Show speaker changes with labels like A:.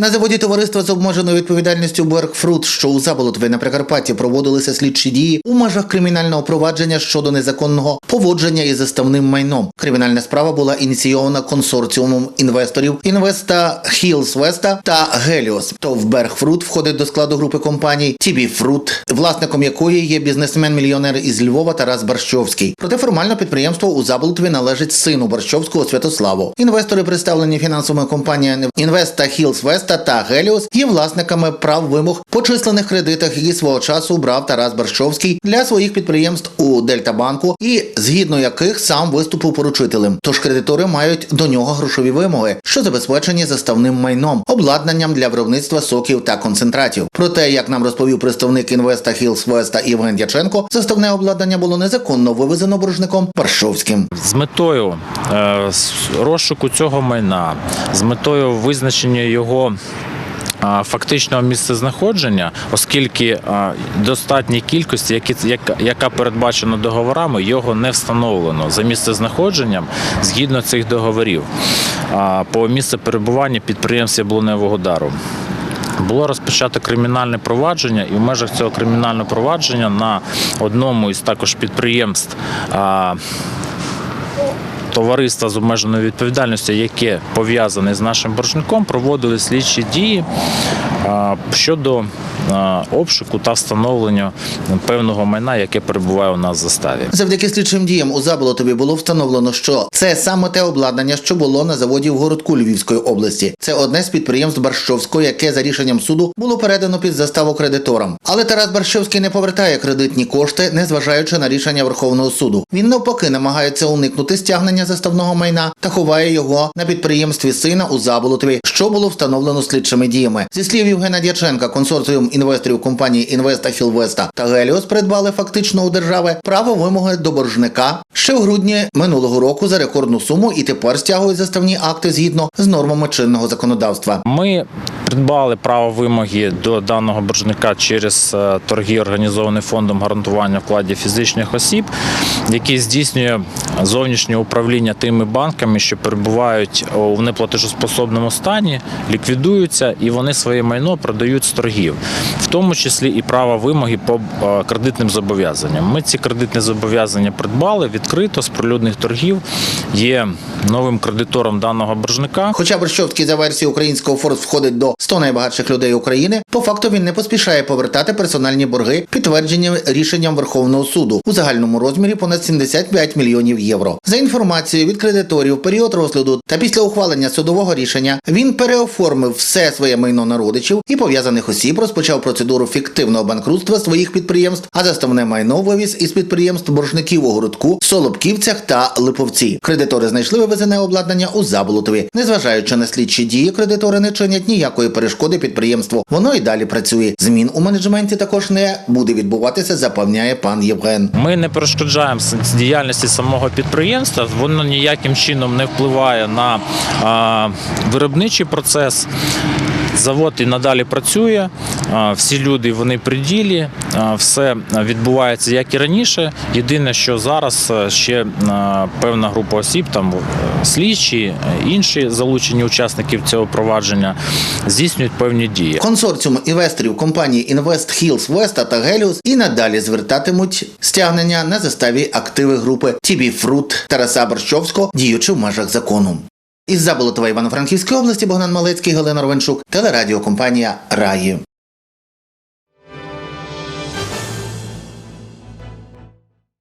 A: На заводі товариства з обмеженою відповідальністю Беркфрут, що у Заболотві на Прикарпатті проводилися слідчі дії у межах кримінального провадження щодо незаконного поводження із заставним майном. Кримінальна справа була ініційована консорціумом інвесторів Інвеста Хілс Веста та Геліос. ТОВ Беркфрут входить до складу групи компаній TB Фрут, власником якої є бізнесмен-мільйонер із Львова Тарас Барщовський. Проте формально підприємство у Заболотві належить сину Барщовського Святославу. Інвестори, представлені фінансовими компаніями Інвеста Хілс Веста та Геліос, є власниками прав вимог по численних кредитах, які свого часу брав Тарас Барщовський для своїх підприємств у Дельтабанку, і згідно яких сам виступив поручителем. Тож кредитори мають до нього грошові вимоги, що забезпечені заставним майном, обладнанням для виробництва соків та концентратів. Проте, як нам розповів представник Інвеста Хілс Веста Євген Дяченко, заставне обладнання було незаконно вивезено боржником Паршовським.
B: З метою е, розшуку цього майна, з метою визначення його. Фактичного місцезнаходження, оскільки достатній кількості, яка, передбачена договорами, його не встановлено за місцезнаходженням згідно цих договорів по місцю перебування підприємств яблуневого дару. Було розпочато кримінальне провадження, і в межах цього кримінального провадження на одному із також підприємств. Товариства з обмеженою відповідальністю, яке пов'язане з нашим боржником, проводили слідчі дії щодо обшуку та встановлення певного майна, яке перебуває у нас в заставі.
A: Завдяки слідчим діям у Заболотові було встановлено, що це саме те обладнання, що було на заводі в городку Львівської області. Це одне з підприємств Барщовського, яке за рішенням суду було передано під заставу кредиторам. Але Тарас Барщовський не повертає кредитні кошти, незважаючи на рішення Верховного суду. Він навпаки намагається уникнути стягнення заставного майна та ховає його на підприємстві сина у Заболотові, що було встановлено слідчими діями. Зі слів Євгена Дяченка, консорціум інвесторів компанії Інвеста Філвеста та Геліос придбали фактично у держави право вимоги до боржника ще в грудні минулого року за рекордну суму і тепер стягують заставні акти згідно з нормами чинного законодавства.
B: Ми придбали право вимоги до даного боржника через е, торги, організовані фондом гарантування вкладів фізичних осіб, який здійснює зовнішнє управління тими банками, що перебувають у неплатежоспособному стані, ліквідуються і вони своє майно продають з торгів, в тому числі і право вимоги по е, кредитним зобов'язанням. Ми ці кредитні зобов'язання придбали відкрито з прилюдних торгів. Є новим кредитором даного боржника.
A: Хоча Борщовський за версією українського Форс входить до 100 найбагатших людей України, по факту він не поспішає повертати персональні борги, підтверджені рішенням Верховного суду у загальному розмірі понад 75 мільйонів євро. За інформацією від кредиторів, період розгляду та після ухвалення судового рішення він переоформив все своє майно на родичів і пов'язаних осіб, розпочав процедуру фіктивного банкрутства своїх підприємств, а заставне майно вивіз із підприємств боржників у городку, Солобківцях та Липовці. Кредитори знайшли вивезене обладнання у Заболотові. Незважаючи на слідчі дії, кредитори не чинять ніякої перешкоди підприємству. Воно і далі працює. Змін у менеджменті також не буде відбуватися, запевняє пан Євген.
B: Ми не перешкоджаємо діяльності самого підприємства. Воно ніяким чином не впливає на а, виробничий процес. Завод і надалі працює. Всі люди вони при ділі, все відбувається як і раніше. Єдине, що зараз е, ще певна група осіб, там е, слідчі, е, інші залучені учасників цього провадження, здійснюють певні дії.
A: Консорціум інвесторів компанії Invest Hills Веста та Геліус і надалі звертатимуть стягнення на заставі активи групи TB Фрут Тараса Борщовського, діючи в межах закону. Із Заболотова Івано-Франківської області Богдан Малецький, Галина Ровенчук, телерадіокомпанія Раї.